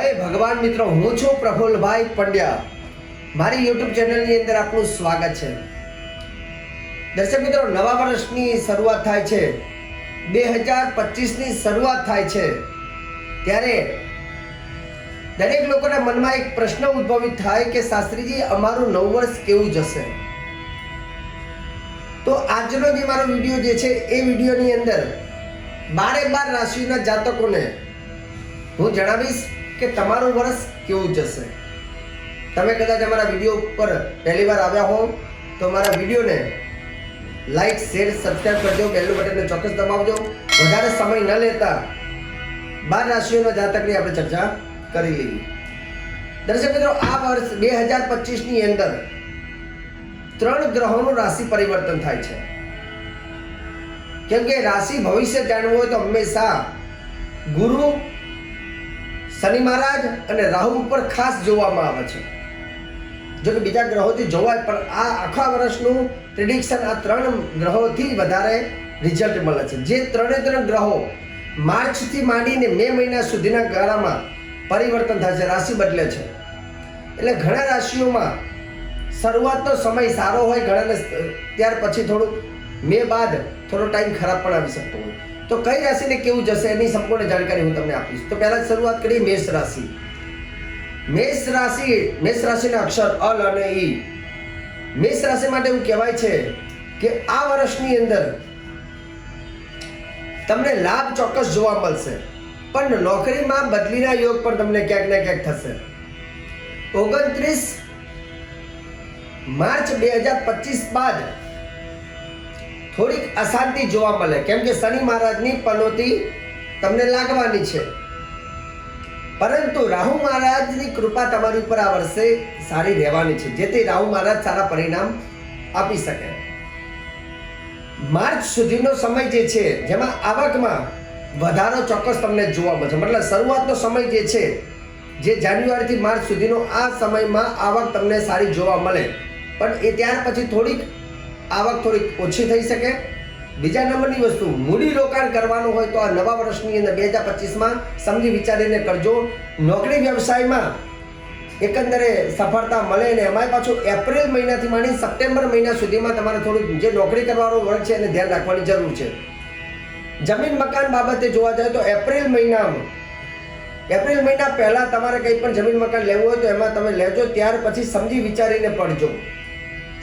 ભગવાન મિત્રો, હું છું પ્રફુલભાઈ પંડ્યા. મારી યુટ્યુબ ચેનલની અંદર આપનું સ્વાગત છે. દર્શક મિત્રો, નવા વર્ષની શરૂઆત થાય છે. બે હજાર પચીસની શરૂઆત થાય છે. ત્યારે દરેક લોકોના મનમાં એક પ્રશ્ન ઉદ્ભવિત થાય કે શાસ્ત્રીજી, અમારું નવ વર્ષ કેવું જશે? તો આજનો જે મારો વીડિયો જે છે, એ વિડીયોની અંદર બારે બાર રાશિના જાતકોને હું જણાવીશ. કે તમારું વર્ષ કેવું જશે? તમે કદાચ અમારા વીડિયો ઉપર પહેલી વાર આવ્યા હો તો અમારા વિડીયોને લાઈક શેર સબસ્ક્રાઈબ કરજો, બેલનું બટનને ચોક્કસ દબાવજો. વધારે સમય ન લેતા બાર રાશિઓના જાતકની આપણે ચર્ચા કરી લઈએ. દર્શક મિત્રો, આ વર્ષ બે હજાર પચીસની અંદર ત્રણ ગ્રહોનું રાશિ પરિવર્તન થાય છે. કેમ કે રાશિ ભવિષ્ય જાણવું હોય તો હંમેશા ગુરુ શનિ મહારાજ અને રાહુ ઉપર ખાસ જોવામાં આવે છે. જો કે બીજા ગ્રહોથી જોવાય, પણ આ આખા વર્ષનું પ્રિડિક્શન આ ત્રણ ગ્રહોથી વધારે રિઝલ્ટ મળે છે. જે ત્રણે ત્રણ ગ્રહો માર્ચથી માંડીને મે મહિના સુધીના ગાળામાં પરિવર્તન થાય છે, રાશિ બદલે છે. એટલે ઘણા રાશિઓમાં શરૂઆતનો સમય સારો હોય, ઘણાને ત્યાર પછી થોડુંક મે બાદ થોડો ટાઈમ ખરાબ પણ આવી શકતો હોય. તો કઈ રાશિને કેવું જશે એની સંપૂર્ણ જાણકારી હું તમને આપીશ. તો પહેલા શરૂઆત કરી મેષ રાશિ. મેષ રાશિ, મેષ રાશિના અક્ષર અલ અને ઈ. મેષ રાશિ માટે એવું કહેવાય છે કે આ વર્ષની અંદર તમને લાભ ચોક્કસ જોવા મળશે. પણ નોકરીમાં બદલીના યોગ પણ તમને ક્યાંક ને ક્યાંક થશે. ઓગણત્રીસ માર્ચ બે હજાર પચીસ બાદ થોડીક અશાંતિ જોવા મળે. કેમ કે શનિ મહારાજની પનોતી તમને લાગવાની છે. પરંતુ રાહુ મહારાજની કૃપા તમારી ઉપર આ વર્ષે સારી રહેવાની છે. જેથી રાહુ મહારાજ સારા પરિણામ આપી શકે. માર્ચ સુધીનો સમય જે છે, જેમાં આવકમાં વધારો ચોક્કસ તમને જોવા મળશે. મતલબ શરૂઆતનો સમય જે છે, જે જાન્યુઆરીથી માર્ચ સુધીનો આ સમયમાં આવક તમને સારી જોવા મળે. પણ એ ત્યાર પછી થોડીક આવક થોડીક ઓછી થઈ શકે. બીજા નંબરની વસ્તુ, મૂડી રોકાણ કરવાનું હોય તો આ નવા વર્ષની અંદર બે હજાર પચીસમાં સમજી વિચારીને કરજો. નોકરી વ્યવસાયમાં એકંદરે સફળતા મળે ને એમાંય પાછું એપ્રિલ મહિનાથી માંડી સપ્ટેમ્બર મહિના સુધીમાં તમારે થોડું જે નોકરી કરવાનો વર્ગ છે એને ધ્યાન રાખવાની જરૂર છે. જમીન મકાન બાબતે જોવા જાય તો એપ્રિલ મહિનામાં, એપ્રિલ મહિના પહેલાં તમારે કંઈ પણ જમીન મકાન લેવું હોય તો એમાં તમે લેજો, ત્યાર પછી સમજી વિચારીને પડજો.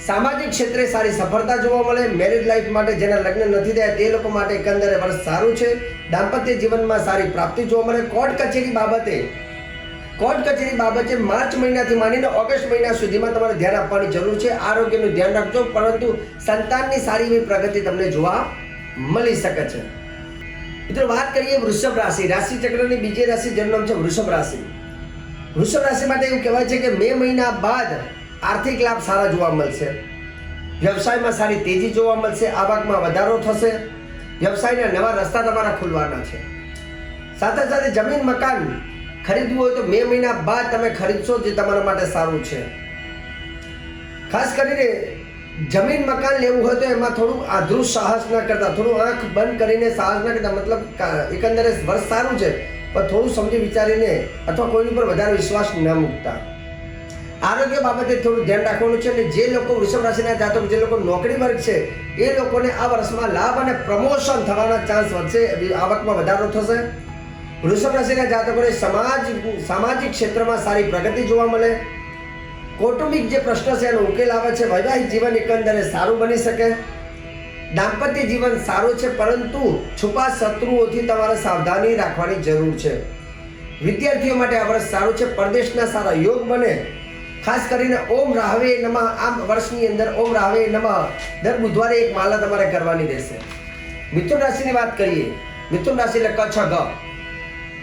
સામાજિક ક્ષેત્રે સારી સફળતા જોવા મળે મેરેજ લાઈફ માટે જેના લગ્ન નથી થયા તે લોકો માટે એકંદરે વર્ષ સારું છે. દાંપત્ય જીવનમાં સારી પ્રાપ્તિ જોવા મળે. કોર્ટ કચેરી બાબતે, કોર્ટ કચેરી બાબતે માર્ચ મહિનાથી માંડીને ઓગસ્ટ મહિના સુધીમાં તમારે ધ્યાન આપવાની જરૂર છે. આરોગ્યનું ધ્યાન રાખજો, પરંતુ સંતાનની સારી એવી પ્રગતિ તમને જોવા મળી શકે છે. મિત્રો, વાત કરીએ વૃષભ રાશિ. રાશિ ચક્રની બીજી રાશિ જેનું નામ છે વૃષભ રાશિ. વૃષભ રાશિ માટે એવું કહેવાય છે કે મે મહિના બાદ આર્થિક લાભ સારા જોવા મળશે. વ્યવસાયમાં સારી તેજી જોવા મળશે આવકમાં વધારો થશે. વ્યવસાયના નવા રસ્તા તમારા ખુલવાના છે. સાથે સાથે જમીન, મકાન ખરીદવું હોય તો મે મહિના બાદ તમે ખરીદશો જે તમારા માટે સારું છે. ખાસ કરીને જમીન, મકાન લેવું હોય તો એમાં થોડું આધ્રુવ સાહસ ન કરતા, થોડું આંખ બંધ કરીને સાહસ ન કરતા, મતલબ એકંદરે વર્ષ સારું છે, પણ થોડું સમજી વિચારીને અથવા કોઈની પર વધારે વિશ્વાસ ન મૂકતા. આરોગ્ય બાબતે થોડું ધ્યાન રાખવાનું છે અને જે લોકો વૃષભ રાશિના જાતકો, જે લોકો નોકરી વર્ગ છે, એ લોકોને આ વર્ષમાં લાભ અને પ્રમોશન થવાના ચાન્સ વધશે આવકમાં વધારો થશે. વૃષભ રાશિના જાતકોને સમાજ, સામાજિક ક્ષેત્રમાં સારી પ્રગતિ જોવા મળે. કૌટુંબિક જે પ્રશ્ન છે, એનો ઉકેલ આવે છે, વૈવાહિક જીવન એકંદરે સારું બની શકે. દાંપત્ય જીવન સારું છે, પરંતુ છુપા શત્રુઓથી તમારે સાવધાની રાખવાની જરૂર છે. વિદ્યાર્થીઓ માટે આ વર્ષ સારું છે, પરદેશના સારા યોગ બને. ખાસ કરીને ઓમ રાહવે નમઃ. આ વર્ષની અંદર ઓમ રાહવે નમઃ. દર બુધવારે એક માલા તમારે કરવાની રહેશે. મિથુન રાશિની વાત કરીએ. મિથુન રાશિ એટલે કચ્છ ગ.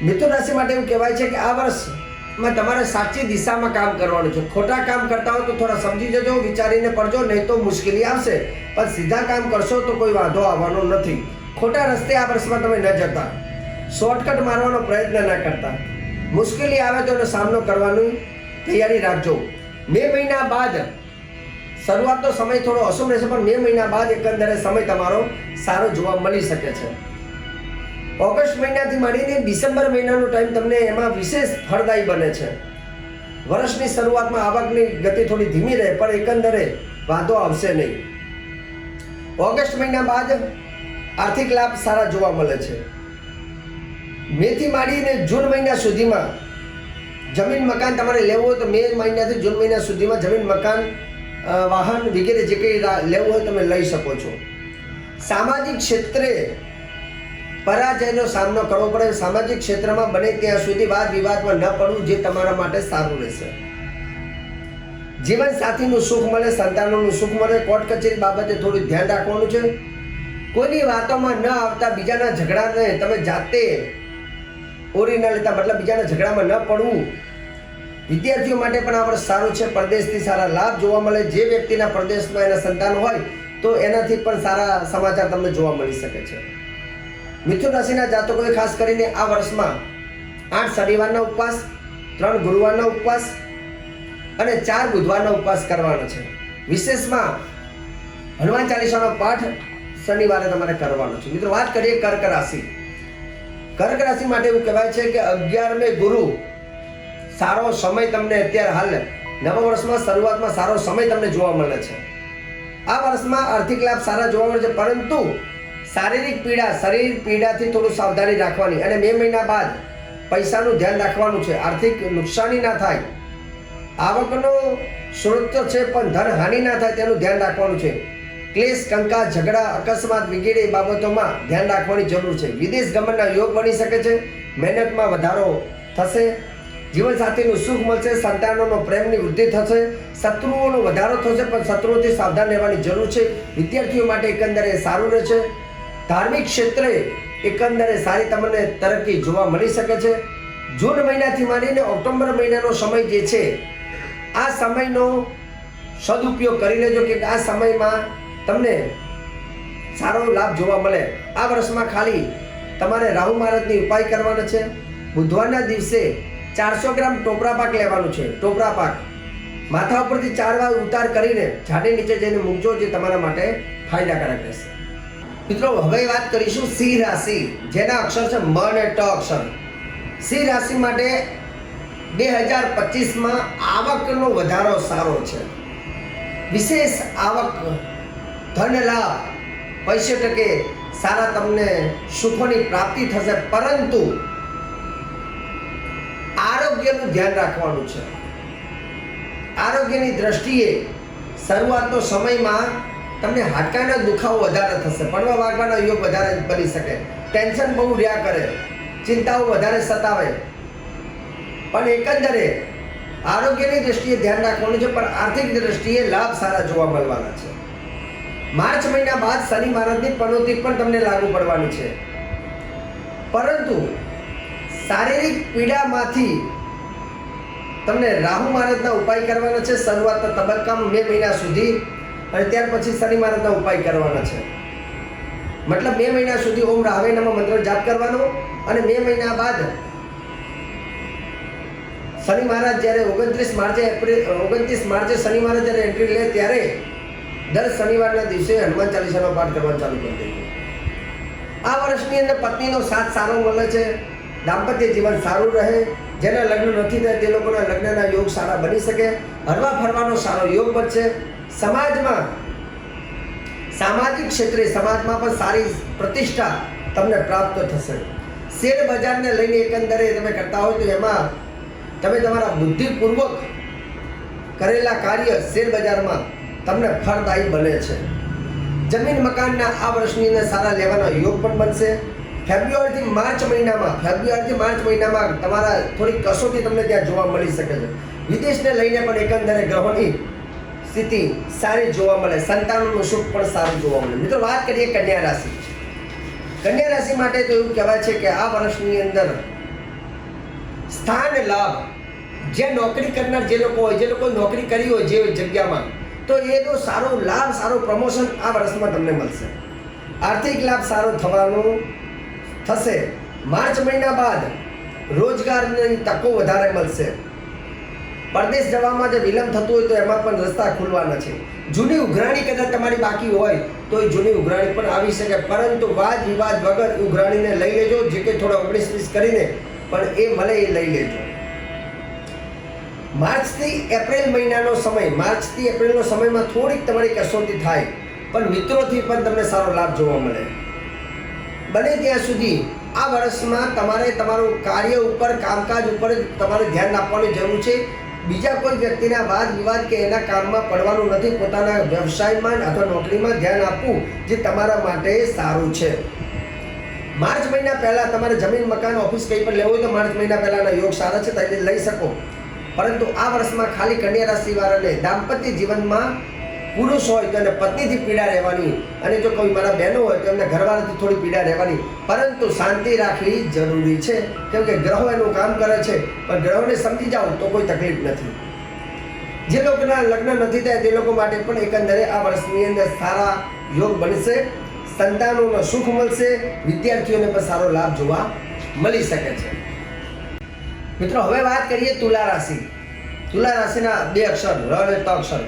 મિથુન રાશિ માટે એવું કહેવાય છે કે આ વર્ષમાં તમારે સાચી દિશામાં કામ કરવાનું છે. ખોટા કામ કરતા હો તો થોડા સમજી જજો, વિચારીને પડજો, નહીં તો મુશ્કેલી આવશે. પણ સીધા કામ કરશો તો કોઈ વાંધો આવવાનો નથી. ખોટા રસ્તે આ વર્ષમાં તમે ન જતા. શોર્ટકટ મારવાનો પ્રયત્ન ન કરતા. મુશ્કેલી આવે તો એનો સામનો કરવાની તૈયારી રાખજો. મે મહિના બાદ શરૂઆતનો સમય થોડો અશુભ રહેશે, પણ મે મહિના બાદ એકંદરે સમય તમારો સારો જોવા મળી શકે છે. ઓગસ્ટ મહિનાથી માંડીને ડિસેમ્બર મહિનાનો ટાઈમ તમને એમાં વિશેષ ફળદાયી બને છે. વર્ષની શરૂઆતમાં આવકની ગતિ થોડી ધીમી રહે, પણ એકંદરે વાંધો આવશે નહીં. ઓગસ્ટ મહિના બાદ આર્થિક લાભ સારા જોવા મળે છે. મેથી માંડીને જૂન મહિના સુધીમાં જમીન મકાન તમારે લેવું હોય તો મે મહિનાથી જૂન મહિના સુધીમાં જમીન મકાન વાહન વગેરે જે કંઈ લેવું હોય તમે લઈ શકો છો. સામાજિક ક્ષેત્રે પરાજયનો સામનો કરવો પડે. સામાજિક ક્ષેત્રમાં બને ત્યાં સુધી વાદ વિવાદમાં ન પડવું જે તમારા માટે સારું રહેશે. જીવન સાથીનું સુખ મળે, સંતાનોનું સુખ મળે. કોર્ટ કચેરી બાબતે થોડું ધ્યાન રાખવાનું છે. કોઈની વાતોમાં ન આવતા બીજાના ઝઘડાને તમે જાતે ઓરી ન લેતા, મતલબ બીજાના ઝઘડામાં ન પડવું. વિદ્યાર્થીઓ માટે પણ આ વર્ષ સારું છે. પરદેશથી સારા લાભ જોવા મળે. જે વ્યક્તિના પરદેશમાં એના સંતાન હોય, તો એનાથી પણ સારા સમાચાર તમને જોવા મળી શકે છે. મિથુન રાશિના જાતકોએ ખાસ કરીને આ વર્ષમાં આઠ શનિવારના ઉપવાસ, ત્રણ ગુરુવારના ઉપવાસ અને ચાર બુધવારનો ઉપવાસ કરવાનો છે. વિશેષમાં હનુમાન ચાલીસાનો પાઠ શનિવારે તમારે કરવાનો છે. મિત્રો, વાત કરીએ કર્ક રાશિ. કર્ક રાશિ માટે એવું કહેવાય છે કે અગિયારમે ગુરુ સારો સમય તમને અત્યારે હાલ નવા વર્ષમાં શરૂઆતમાં સારો સમય તમને જોવા મળે છે. આ વર્ષમાં આર્થિક લાભ સારા જોવા મળે છે, પરંતુ શારીરિક પીડા, શરીર પીડાથી થોડું સાવધાની રાખવાની અને બે મહિના બાદ પૈસાનું ધ્યાન રાખવાનું છે. આર્થિક નુકસાની ના થાય, આવકનો સ્ત્રોત છે, પણ ધન હાનિ ના થાય તેનું ધ્યાન રાખવાનું છે. ક્લેશ કંકા ઝઘડા, અકસ્માત વગેરે બાબતોમાં ધ્યાન રાખવાની જરૂર છે. વિદેશ ગમનના યોગ બની શકે છે, મહેનતમાં વધારો થશે જીવનસાથીનું સુખ મળશે, સંતાનોનો પ્રેમની વૃદ્ધિ થશે, શત્રુઓનો વધારો થશે, પણ શત્રુઓથી સાવધાન રહેવાની જરૂર છે. વિદ્યાર્થીઓ માટે એકંદરે સારું રહેશે. ધાર્મિક ક્ષેત્રે એકંદરે સારી તમને તરક્કી જોવા મળી શકે છે. જૂન મહિનાથી માંડીને ઓક્ટોબર મહિનાનો સમય જે છે, આ સમયનો સદુપયોગ કરી લેજો કે આ સમયમાં તમને સારો લાભ જોવા મળે. આ વર્ષમાં ખાલી તમારે રાહુ મહારાજની ઉપાય કરવાનો છે. બુધવારના દિવસે ચારસો ગ્રામ ટોપરા પાક લેવાનું છે. ટોપરા પાક. માથા ઉપરથી ચાર વાર ઉતાર કરીને ઝાડી નીચે જઈને મૂકજો, જે તમારા માટે ફાયદાકારક રહેશે. મિત્રો, હવે વાત કરીશું સિંહ રાશિ, જેના અક્ષર છે મ અને ટ અક્ષર. સિંહ રાશિ માટે બે હજાર પચીસમાં આવકનો વધારો સારો છે. વિશેષ આવક, ધન લાભ પૈસે ટકે સારા તમને સુખોની પ્રાપ્તિ થશે. પરંતુ આરોગ્યનું ધ્યાન રાખવાનું છે. આરોગ્યની દ્રષ્ટિએ શરૂઆતનો સમયમાં તમને હાડકાના દુખાવો વધારે થશે, પડવા વાગવાનો યોગ વધારે બની શકે, ટેન્શન બહુ રહ્યા કરે, ચિંતાઓ વધારે સતાવે. પણ એકંદરે આરોગ્યની દ્રષ્ટિએ ધ્યાન રાખવાનું છે, પણ આર્થિક દ્રષ્ટિએ લાભ સારા જોવા મળવાના છે. માર્ચ મહિના બાદ શનિ મહારાજની પનોતી પણ તમને લાગુ પડવાની છે. પરંતુ શારીરિક પીડામાંથી તમને રાહુ મહારાજના ઉપાય કરવાના છે. શરૂઆતના તબક્કામાં મે મહિના સુધી અને ત્યાર પછી શનિ મહારાજના ઉપાય કરવાના છે. મતલબ બે મહિના સુધી ઓમ રાહવે નમ મંત્ર જાપ કરવાનો અને બે મહિના બાદ શનિ મહારાજ જ્યારે ઓગણત્રીસ માર્ચે એપ્રિલ, ઓગણત્રીસ માર્ચે શનિ મહારાજ જ્યારે એન્ટ્રી લે ત્યારે દર શનિવારના દિવસે હનુમાન ચાલીસાનો પાઠ કરવાનું ચાલુ કરી દેજો આ વર્ષની અંદર પત્નીનો સાથ સારો મળે છે. દાંપત્ય જીવન સારું રહે. જેના લગ્ન નથી થયા, તે લોકોના લગ્નના યોગ સારા બની શકે, હરવા ફરવાનો સારો યોગ બનશે. સમાજમાં, સામાજિક ક્ષેત્રે સમાજમાં પણ સારી પ્રતિષ્ઠા તમને પ્રાપ્ત થશે. શેર બજારને લઈને એકંદરે તમે કરતા હોય તો એમાં તમે તમારા બુદ્ધિપૂર્વક કરેલા કાર્ય શેર બજારમાં તમને ફળદાયી બને છે. જમીન મકાનના આ વર્ષની સારા લેવાના યોગ પણ બનશે. ફેબ્રુઆરીથી માર્ચ મહિનામાં ફેબ્રુઆરીથી માર્ચ મહિનામાં તમારા થોડી કસોટી તમને ત્યાં જોવા મળી શકે છે. વિદેશને લઈને પણ એકંદરે ગ્રહોની સ્થિતિ સારી જોવા મળે, સંતાનોનું સુખ પણ સારું જોવા મળે. મિત્રો, વાત કરીએ કન્યા રાશિ. કન્યા રાશિ માટે તો એવું કહેવાય છે કે આ વર્ષની અંદર સ્થાન લાભ, જે નોકરી કરનાર જે લોકો હોય, જે લોકો નોકરી કરી હોય જે જગ્યામાં, તો એનો સારો લાભ, સારો પ્રમોશન આ વર્ષમાં તમને મળશે. આર્થિક લાભ સારો થવાનો થશે. માર્ચ મહિના બાદ રોજગારની તકો વધારે મળશે. પરદેશ જવામાં જે વિલંબ થતું હોય તો એમાં પણ રસ્તા ખુલવાના છે. જૂની ઉઘરાણી કદાચ તમારી બાકી હોય તો એ જૂની ઉઘરાણી પણ આવી શકે. પરંતુ વાદ વિવાદ વગર ઉઘરાણીને લઈ લેજો, જે કે થોડા ઓગણીસ વીસ કરીને, પણ એ મળે એ લઈ લેજો. માર્ચથી એપ્રિલ મહિનાનો સમય. માર્ચથી એપ્રિલનો સમયમાં થોડીક તમારી કસોટી થાય. પણ મિત્રોથી પણ તમને સારો લાભ જોવા મળે. બને ત્યાં સુધી આ વર્ષમાં તમારે તમારું કાર્ય ઉપર, કામકાજ ઉપર તમારે ધ્યાન આપવાની જરૂર છે. બીજા કોઈ વ્યક્તિના વાદ વિવાદ કે એના કામમાં પડવાનું નથી, પોતાના વ્યવસાયમાં અથવા નોકરીમાં ધ્યાન આપવું જે તમારા માટે સારું છે. માર્ચ મહિના પહેલાં તમારે જમીન, મકાન, ઓફિસ કંઈ પણ લેવું હોય તો માર્ચ મહિના પહેલાંના યોગ સારા છે, તમે લઈ શકો. પરંતુ આ વર્ષમાં ખાલી કન્યા રાશિવાળાને દાંપત્ય જીવનમાં પુરુષ હોય તો એને પત્નીથી પીડા રહેવાની. અને જો કોઈ મારા બહેનો હોય તો એમને ઘરવાળાથી થોડી પીડા રહેવાની. પરંતુ શાંતિ રાખવી જરૂરી છે. કેમ કે ગ્રહો એનું કામ કરે છે. પણ ગ્રહોને સમજી જાઓ તો કોઈ તકલીફ નથી. જે લોકોના લગ્ન નથી થયા તે લોકો માટે પણ એકંદરે આ વર્ષની અંદર સારા યોગ બનશે. સંતાનોનો સુખ મળશે. વિદ્યાર્થીઓને પણ સારો લાભ જોવા મળી શકે છે. મિત્રો, હવે વાત કરીએ તુલા રાશિ. તુલા રાશિના બે અક્ષર ર અને ત અક્ષર.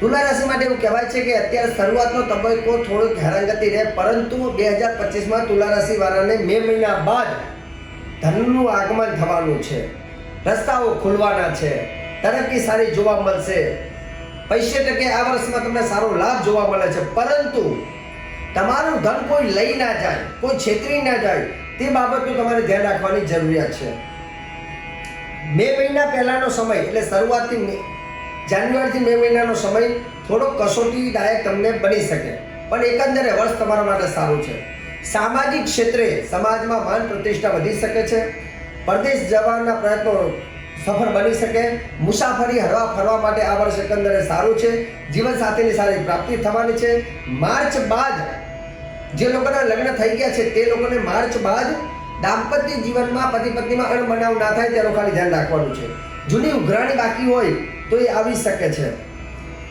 તુલા રાશિ માટે એવું કહેવાય છે કે અત્યારે શરૂઆતનો તબક્કો થોડોક હેરાનગતિ રહે, પરંતુ બે હજાર પચીસમાં તુલા રાશિ વાળાને મે મહિના બાદ ધનનું આગમન થવાનું છે. રસ્તાઓ ખુલવાના છે. તરક્કી સારી જોવા મળશે. પૈસે ટકે આ વર્ષમાં તમને સારો લાભ જોવા મળે છે. પરંતુ તમારું ધન કોઈ લઈ ના જાય, કોઈ છેતરી ના જાય, તે બાબતનું તમારે ધ્યાન રાખવાની જરૂરિયાત છે. મે મહિના પહેલાનો સમય, એટલે શરૂઆતથી જાન્યુઆરીથી મે મહિનાનો સમય થોડો કસોટીદાયક તમને બની શકે. પણ એકંદરે વર્ષ તમારા માટે સારું છે. સામાજિક ક્ષેત્રે સમાજમાં માન પ્રતિષ્ઠા વધી શકે છે. પરદેશ જવાના પ્રયત્નો સફળ બની શકે. મુસાફરી હરવા ફરવા માટે આ વર્ષ એકંદરે સારું છે. જીવનસાથીની સારી પ્રાપ્તિ થવાની છે. માર્ચ બાદ જે લોકોના લગ્ન થઈ ગયા છે તે લોકોને માર્ચ બાદ દાંપત્ય જીવનમાં પતિ પત્નીમાં અણબનાવ ના થાય તેનું ખાલી ધ્યાન રાખવાનું છે. જૂની ઉઘરાણી બાકી હોય તો એ આવી શકે છે.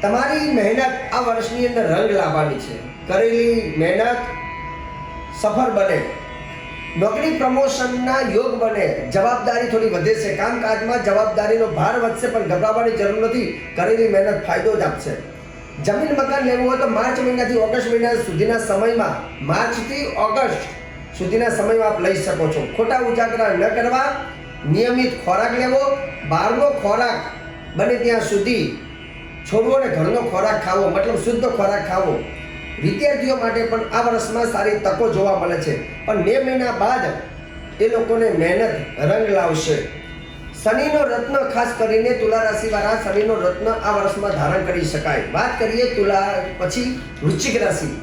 તમારી મહેનત આ વર્ષની અંદર રંગ લાવવાની છે. કરેલી મહેનત સફળ બને. નોકરી પ્રમોશનના યોગ બને. જવાબદારી થોડી વધે છે. કામકાજમાં જવાબદારીનો ભાર વધશે પણ ગભરાવાની જરૂર નથી. કરેલી મહેનત ફાયદો જ આપશે. જમીન મકાન લેવું હોય તો માર્ચ મહિનાથી ઓગસ્ટ મહિના સુધીના સમયમાં, માર્ચથી ઓગસ્ટ સુધીના સમયમાં આપ લઈ શકો છો. ખોટા ઉજાગરા ન કરવા. નિયમિત ખોરાક લેવો, બહારનો ખોરાક બને ત્યાં સુધી છોડવો અને ઘરનો ખોરાક ખાવો, મતલબ શુદ્ધ ખોરાક ખાવો. વિદ્યાર્થીઓ માટે પણ આ વર્ષમાં સારી તકો જોવા મળે છે. પણ મે મહિના બાદ એ લોકોને મહેનત રંગ લાવશે. શનિનો રત્ન ખાસ કરીને તુલા રાશિવાળા શનિનો રત્ન આ વર્ષમાં ધારણ કરી શકાય. વાત કરીએ તુલા, પછી વૃશ્ચિક રાશિ.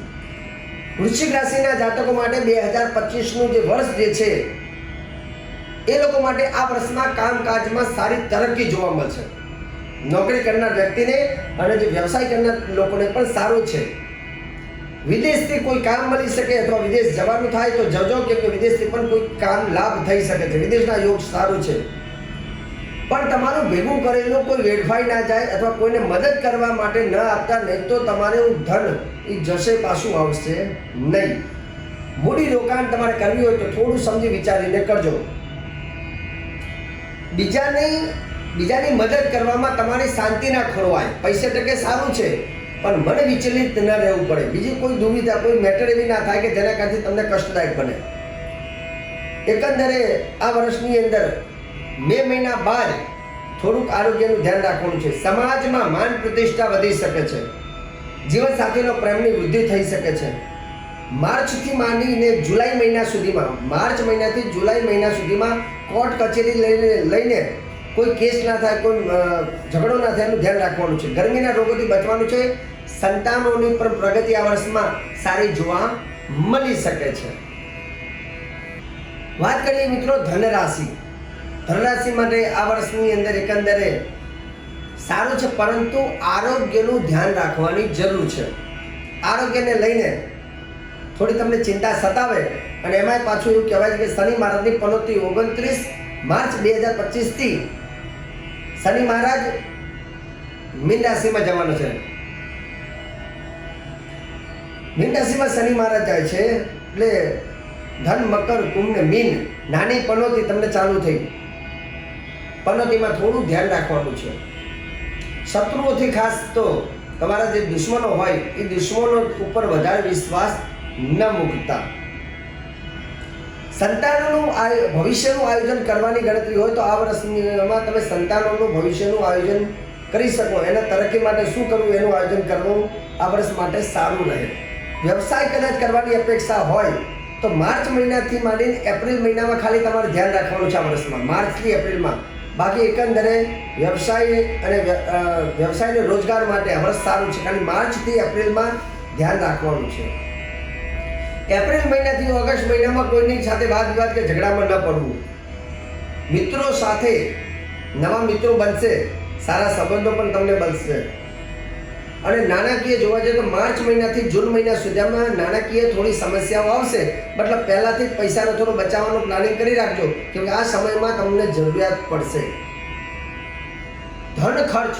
વૃશ્ચિક રાશિના જાતકો માટે બે હજાર પચીસનું જે વર્ષ જે છે એ લોકો માટે આ વર્ષમાં કામકાજમાં સારી તરક્કી જોવા મળશે. નોકરી કરનાર વ્યક્તિને અને જે વ્યવસાય કરનાર લોકોને પણ સારું છે. વિદેશથી કોઈ કામ મળી શકે અથવા વિદેશ જવાનું થાય તો જજો કે વિદેશથી પણ કોઈ કામ લાભ થઈ શકે છે. વિદેશના યોગ સારું છે. પણ તમારું ભેગું કરેલું કોઈ વેડફાઈ ના જાય અથવા કોઈને મદદ કરવા માટે ન આપતા નહીં તો તમારું ધન એ જશે પાછું આવશે નહીં. મૂડી રોકાણ તમારે કરવી હોય તો થોડું સમજી વિચારીને કરજો. બીજાની બીજાની મદદ કરવામાં તમારી શાંતિ ના ખોરવાય પૈસે ટકે સારું છે, પણ મન વિચલિત ન રહેવું પડે. બીજી કોઈ દુવિધા, કોઈ મેટર એવી ના થાય કે જેના કારણથી તમને કષ્ટદાયક બને. એકંદરે આ વર્ષની અંદર મે મહિના બાદ થોડુંક આરોગ્યનું ધ્યાન રાખવાનું છે. સમાજમાં માન પ્રતિષ્ઠા વધી શકે છે. જીવનસાથીનો પ્રેમની વૃદ્ધિ થઈ શકે છે. માર્ચથી માંડીને જુલાઈ મહિના સુધીમાં, માર્ચ મહિનાથી જુલાઈ મહિના સુધીમાં કોર્ટ કચેરી લઈને લઈને કોઈ કેસ ના થાય, કોઈ ઝઘડો ના થાય એનું ધ્યાન રાખવાનું છે. ગરમીના રોગોથી બચવાનું છે. સંતાનોની પણ પ્રગતિ આ વર્ષમાં સારી જોવા મળી શકે છે. વાત કરીએ મિત્રો ધનરાશિ. ધનરાશિ માટે આ વર્ષની અંદર એકંદરે સારું છે, પરંતુ આરોગ્યનું ધ્યાન રાખવાની જરૂર છે. આરોગ્યને લઈને થોડી તમને ચિંતા સતાવે અને એમાંય પાછું એવું કહેવાય છે કે શનિ મહારાજની પનોતી ઓગણત્રીસ માર્ચ બે હજાર પચીસથી શનિ મહારાજ મીન રાશિમાં જવાનો છે. મીન રાશિમાં શનિ મહારાજ જાય છે એટલે ધન, મકર, કુંભ મીન નાની પનોતી તમને ચાલુ થઈ. પનોતીમાં થોડું ધ્યાન રાખવાનું છે. શત્રુઓથી ખાસ તો તમારા જે દુશ્મનો હોય, એ દુશ્મનો ઉપર વધારે વિશ્વાસ ન મૂકતા. સંતાનોનું ભવિષ્યનું આયોજન કરવાની ગણતરી હોય તો આ વર્ષમાં તમે સંતાનોનું ભવિષ્યનું આયોજન કરી શકો. એના તરક્કી માટે શું કરવું એનું આયોજન કરવું આ વર્ષ માટે સારું રહે. વ્યવસાય કદાચ કરવાની અપેક્ષા હોય તો માર્ચ મહિનાથી માંડીને એપ્રિલ મહિનામાં ખાલી તમારે ધ્યાન રાખવાનું છે આ વર્ષમાં. માર્ચથી એપ્રિલમાં. બાકી એકંદરે વ્યવસાય અને વ્ય- અ, વ્યવસાય અને રોજગાર માટે આ વર્ષ સારું છે. ખાલી માર્ચથી એપ્રિલમાં ધ્યાન રાખવાનું છે. એપ્રિલ મહિનાથી ઓગસ્ટ મહિનામાં કોઈની સાથે વાદ વિવાદ કે ઝઘડામાં ન પડવું. મિત્રો સાથે નવા મિત્રો બનશે, સારા સંબંધો પણ તમને બનશે. અને નાણાકીય જોવા જઈએ તો માર્ચ મહિનાથી જૂન મહિના સુધીમાં નાણાકીય થોડી સમસ્યાઓ આવશે. મતલબ પહેલાંથી જ પૈસાનો થોડો બચાવવાનું પ્લાનિંગ કરી રાખજો, કેમ કે આ સમયમાં તમને જરૂરિયાત પડશે. ધન ખર્ચ.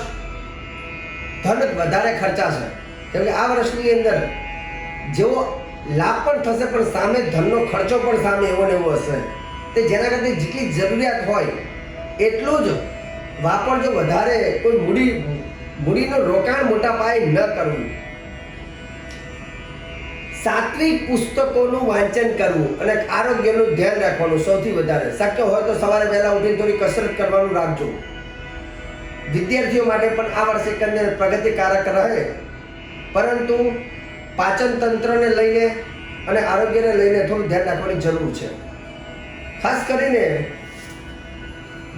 ધન વધારે ખર્ચાશે. કેમ કે આ વર્ષની અંદર જેવો લાભ પણ થશે, પણ સામે ધનનો ખર્ચો પણ સામે એવો ને એવો હશે. તે જેના કરતાં જેટલી જરૂરિયાત હોય, એટલું જ વાપરજો વધારે. કોઈ મૂડી, મૂડીનું રોકાણ મોટા પાયે ન કરવું. સાત્વિક પુસ્તકોનું વાંચન કરવું અને આરોગ્યનું ધ્યાન રાખવાનું સૌથી વધારે. શક્ય હોય તો સવારે વહેલા ઉઠીને થોડી કસરત કરવાનું રાખજો. વિદ્યાર્થીઓ માટે પણ આ વર્ષે કન્યા પ્રગતિકારક રહે. પરંતુ પાચન તંત્રને લઈને અને આરોગ્યને લઈને થોડું ધ્યાન રાખવાની જરૂર છે. ખાસ કરીને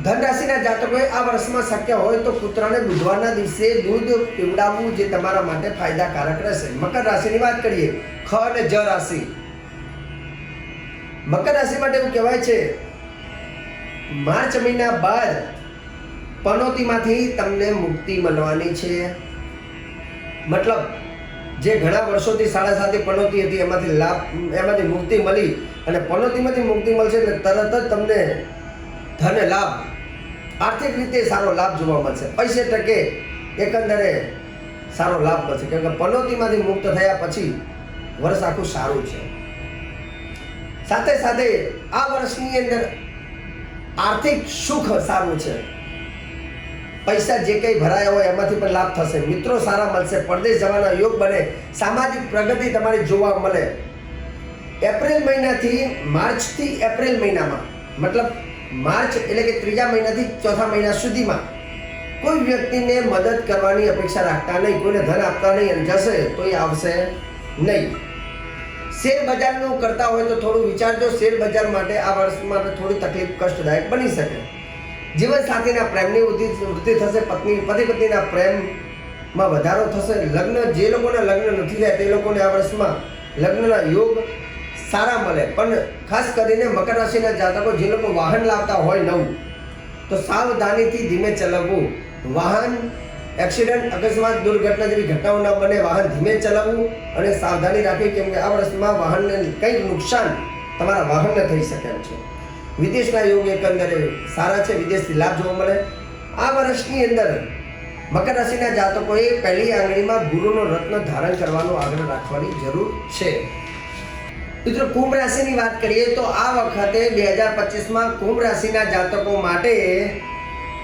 ધન રાશિના જાતકોએ આ વર્ષમાં શક્ય હોય તો કૂતરાને બુધવારના દિવસે દૂધ પીવડાવવું જે તમારા માટે ફાયદાકારક રહેશે. મકર રાશિની વાત કરીએ, ખ અને જ રાશિ. મકર રાશિ માટે એવું કહેવાય છે, માર્ચ મહિના બાદ પનોતીમાંથી તમને મુક્તિ મળવાની છે. મતલબ જે ઘણા વર્ષોથી સાડા સાતે પનોતી હતી, એમાંથી લાભ, એમાંથી મુક્તિ મળી અને પનોતીમાંથી મુક્તિ મળશે એટલે તરત જ તમને ધન લાભ, આર્થિક રીતે સારો લાભ જોવા મળશે. પૈસે ટકે એકંદરે સારો લાભ મળશે. કેમ કે પનોતીમાંથી મુક્ત થયા પછી વર્ષ આખું સારું છે. સાથે સાથે આ વર્ષની અંદર આર્થિક સુખ સારું છે. પૈસા જે કંઈ ભરાયા હોય એમાંથી પણ લાભ થશે. મિત્રો, સારા મળશે. પરદેશ જવાના યોગ બને. સામાજિક પ્રગતિ તમારી જોવા મળે. એપ્રિલ મહિનાથી માર્ચથી એપ્રિલ મહિનામાં, મતલબ માર્ચ એટલે કે ત્રીજા મહિનાથી ચોથા મહિના સુધીમાં, કોઈ વ્યક્તિને મદદ કરવાની અપેક્ષા રાખતા નહીં, કોઈને ધન આપતા નહીં અને જશે તો એ આવશે નહીં. શેર બજારનું કરતા હોય તો થોડું વિચારજો. શેર બજાર માટે આ વર્ષ માટે થોડી તકલીફ, કષ્ટદાયક બની શકે. જીવન સાથીના પ્રેમની વૃદ્ધિ થશે, પત્ની પતિ પત્નીના પ્રેમમાં વધારો થશે. લગ્ન, જે લોકોના લગ્ન નથી થયા, તે લોકોને આ વર્ષમાં લગ્નના યોગ સારા મળે. પણ ખાસ કરીને મકર રાશિના જાતકો, જે લોકો વાહન લાવતા હોય નવું, તો સાવધાનીથી ધીમે ચલાવવું. વાહન એક્સિડન્ટ, અકસ્માત, દુર્ઘટના જેવી ઘટનાઓ ન બને, વાહન ધીમે ચલાવવું અને સાવધાની રાખવી, કેમ કે આ વર્ષમાં વાહનને કંઈક નુકસાન તમારા વાહનને થઈ શકે છે. વિદેશના યોગ એકંદરે સારા છે, વિદેશથી લાભ જોવા મળે. આ વર્ષની અંદર મકર રાશિના જાતકોએ પહેલી આંગળીમાં ગુરુનો રત્ન ધારણ કરવાનો આગ્રહ રાખવાની જરૂર છે. મિત્રો, કુંભ રાશિની વાત કરીએ તો આ વખતે બે હજાર પચીસમાં કુંભ રાશિના જાતકો માટે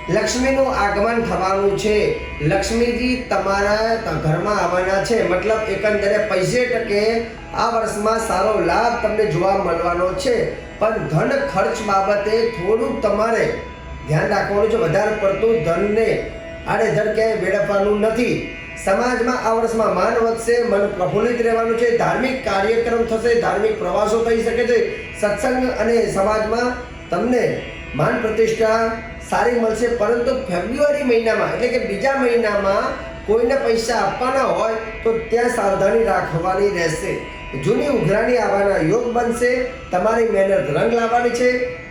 લક્ષ્મીનું આગમન થવાનું છે. લક્ષ્મીજી તમારા ઘરમાં આવવાના છે. મતલબ એકંદરે પૈસે ટકે આ વર્ષમાં સારો લાભ તમને જોવા મળવાનો છે. પણ ધન ખર્ચ બાબતે થોડું તમારે ધ્યાન રાખવાનું છે. વધારે પડતું ધનને આડેધડ ક્યાંય વેડફવાનું નથી. સમાજમાં આ વર્ષમાં માન વધશે, મન પ્રફુલ્લિત રહેવાનું છે. ધાર્મિક કાર્યક્રમ થશે, ધાર્મિક પ્રવાસો થઈ શકે છે. સત્સંગ અને સમાજમાં તમને માન પ્રતિષ્ઠા સારી મળશે. પરંતુ ફેબ્રુઆરી મહિનામાં, એટલે કે બીજા મહિનામાં કોઈને પૈસા આપવાના હોય, તો ત્યાં સાવધાની રાખવાની રહેશે. જૂની ઉઘરાણી આવવાના યોગ બનશે, તમારી મહેનત રંગ લાવવાની છે,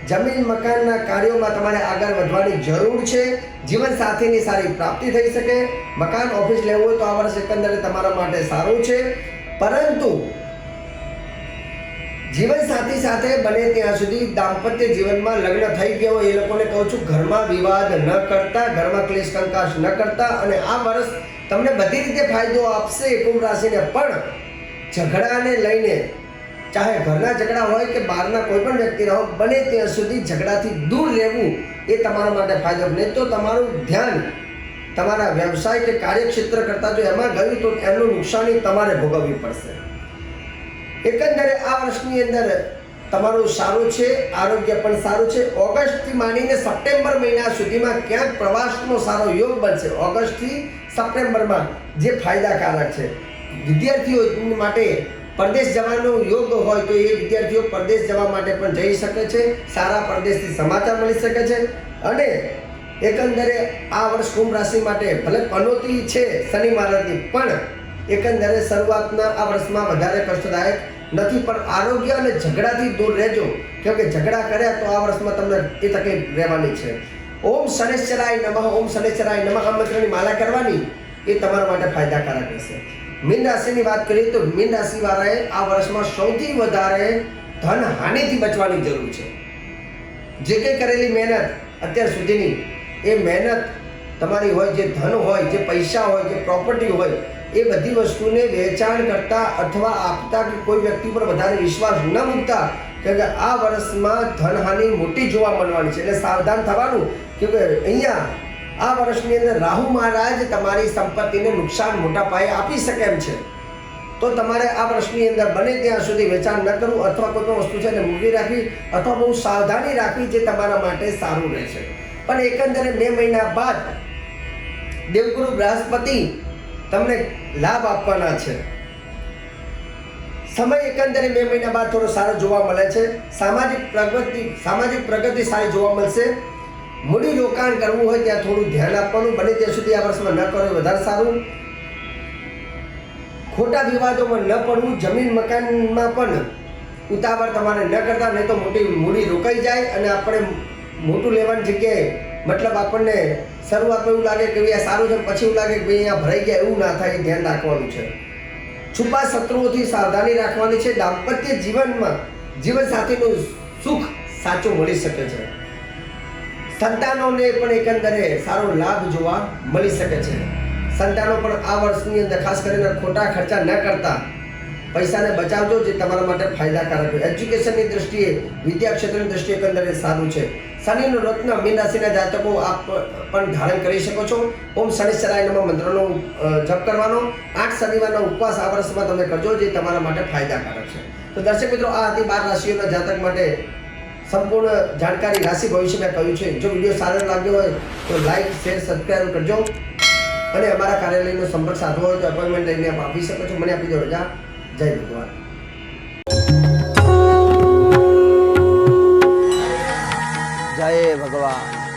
જમીન મકાનના કાર્યોમાં તમારે આગળ વધવાની જરૂર છે, જીવન સાથીની સારી પ્રાપ્તિ થઈ શકે, મકાન ઓફિસ લેવું હોય તો આ વર્ષ એકંદરે તમારા માટે સારું છે, પરંતુ જીવન સાથી સાથે બને ત્યાં સુધી દાંપત્ય જીવનમાં લગ્ન થઈ ગયા હોય એ લોકોને કહું છું, ઘરમાં વિવાદ ન કરતા, ઘરમાં ક્લેશ કંકાશ ન કરતા, અને આ વર્ષ તમને બધી રીતે ફાયદો આપશે કુંભ રાશિને પણ. ઝઘડાને લઈને, ચાહે ઘરના ઝઘડા હોય કે બહારના કોઈ પણ વ્યક્તિના હોય બને ત્યાં સુધી ઝઘડાથી દૂર રહેવું એ તમારા માટે ફાયદો. નહીં તો તમારું ધ્યાન તમારા વ્યવસાય કે કાર્યક્ષેત્ર કરતાં જો એમાં ગયું તો એનું નુકસાની તમારે ભોગવવી પડશે. એકંદરે આ વર્ષની અંદર તમારું સારું છે, આરોગ્ય પણ સારું છે. ઓગસ્ટથી માંડીને સપ્ટેમ્બર મહિના સુધીમાં ક્યાંક પ્રવાસનો સારો યોગ બનશે. ઓગસ્ટથી સપ્ટેમ્બરમાં જે ફાયદાકારક છે. વિદ્યાર્થીઓ માટે પરદેશ જવાનો યોગ હોય તો એ વિદ્યાર્થીઓ પરદેશ જવા માટે પણ જઈ શકે છે, સારા પરદેશથી સમાચાર મળી શકે છે. અને એકંદરે આ વર્ષ કુંભ રાશિ માટે ભલે પનોતી છે શનિ મહારાજની પણ એકંદરે શરૂઆતના આ વર્ષમાં વધારે કષ્ટદાયક નથી. પણ આરોગ્ય અને ઝઘડાથી દૂર રહેજો. કેમ કે ઝઘડા કર્યા તો આ વર્ષમાં તમને એ તકલીફ રહેવાની છે. ઓમ શનેશ્વરાય નમઃ, ઓમ શનેશ્વરાય નમઃ. આ મંત્રની માલા કરવાની એ તમારા માટે ફાયદાકારક રહેશે. મીન રાશિની વાત કરીએ તો મીન રાશિવાળાએ આ વર્ષમાં સૌથી વધારે ધન હાનિથી બચવાની જરૂર છે. જે કંઈ કરેલી મહેનત અત્યાર સુધીની, એ મહેનત તમારી હોય, જે ધન હોય, જે પૈસા હોય, જે પ્રોપર્ટી હોય, એ બધી વસ્તુને વેચાણ કરતા અથવા આપતા કે કોઈ વ્યક્તિ પર વધારે વિશ્વાસ ન મૂકતા કેમ કે આ વર્ષમાં ધનહાનિ મોટી જોવા મળવાની છે. એટલે સાવધાન થવાનું કે અહીંયા આ વર્ષની અંદર રાહુ મહારાજ તમારી સંપત્તિને નુકસાન મોટા પાયે આપી શકે એમ છે. તો તમારે આ વર્ષની અંદર બને ત્યાં સુધી વેચાણ ન કરવું અથવા કોઈ પણ વસ્તુ છે એને મૂકી રાખવી અથવા બહુ સાવધાની રાખવી જે તમારા માટે સારું રહેશે. પણ એકંદરે બે મહિના બાદ દેવગુરુ બૃહસ્પતિ તમને લાભ આપવાના છે. સમય એકંદરે બે મહિના બાદ થોડો સારો જોવા મળે છે. સામાજિક પ્રગતિ સામાજિક પ્રગતિ સારી જોવા મળશે. મૂડી રોકાણ કરવું હોય ત્યાં થોડું ધ્યાન આપવાનું, બને ત્યાં સુધી આ વર્ષમાં ન કરો વધારે સારું. ખોટા વિવાદોમાં ન પડવું, જમીન મકાનમાં પણ ઉતાવળ તમારે ન કરતા, નહીં તો મોટી મૂડી રોકાઈ જાય અને આપણે મોટું લેવાની જગ્યાએ મતલબ આપણને શરૂઆતમાં એવું લાગે કે ભાઈ આ સારું છે પછી એવું લાગે કે ભાઈ અહીંયા ભરાઈ ગયા, એવું ના થાય ધ્યાન રાખવાનું છે. છુપા શત્રુઓથી સાવધાની રાખવાની છે. દાંપત્ય જીવનમાં જીવન સાથીનું સુખ સાચું મળી શકે છે. સંતાનોને પણ એકંદરે સારો લાભ જોવા મળી શકે છે. સંતાનો પણ આ વર્ષની અંદર ખાસ કરીને ખોટા ખર્ચા ન કરતા. પૈસાને બચાવજો જે તમારા માટે ફાયદાકારક હોય. એજ્યુકેશનની દ્રષ્ટિએ વિદ્યા ક્ષેત્રની દ્રષ્ટિએ એકંદરે સારું છે. શનિનું રત્ન, મીન રાશિના જાતકો આપ પણ ધારણ કરી શકો છો. ઓમ શનિશ્ચરાય નમઃ મંત્રનો જપ કરવાનો. આઠ શનિવારનો ઉપવાસ આ વર્ષમાં તમે કરજો જે તમારા માટે ફાયદાકારક છે. તો દર્શક મિત્રો, આ હતી બાર રાશિઓના જાતક માટે સંપૂર્ણ જાણકારી રાશિ ભવિષ્યમાં કહ્યું છે. જો વીડિયો સારો લાગ્યો હોય તો લાઈક શેર સબસ્ક્રાઈબ કરજો. અને અમારા કાર્યાલયનો સંપર્ક સાધવો હોય તો અપોઇન્ટમેન્ટ લઈને આપ શકો છો. મને આપી દો રજા. જય ભગવાન. જય ભગવાન.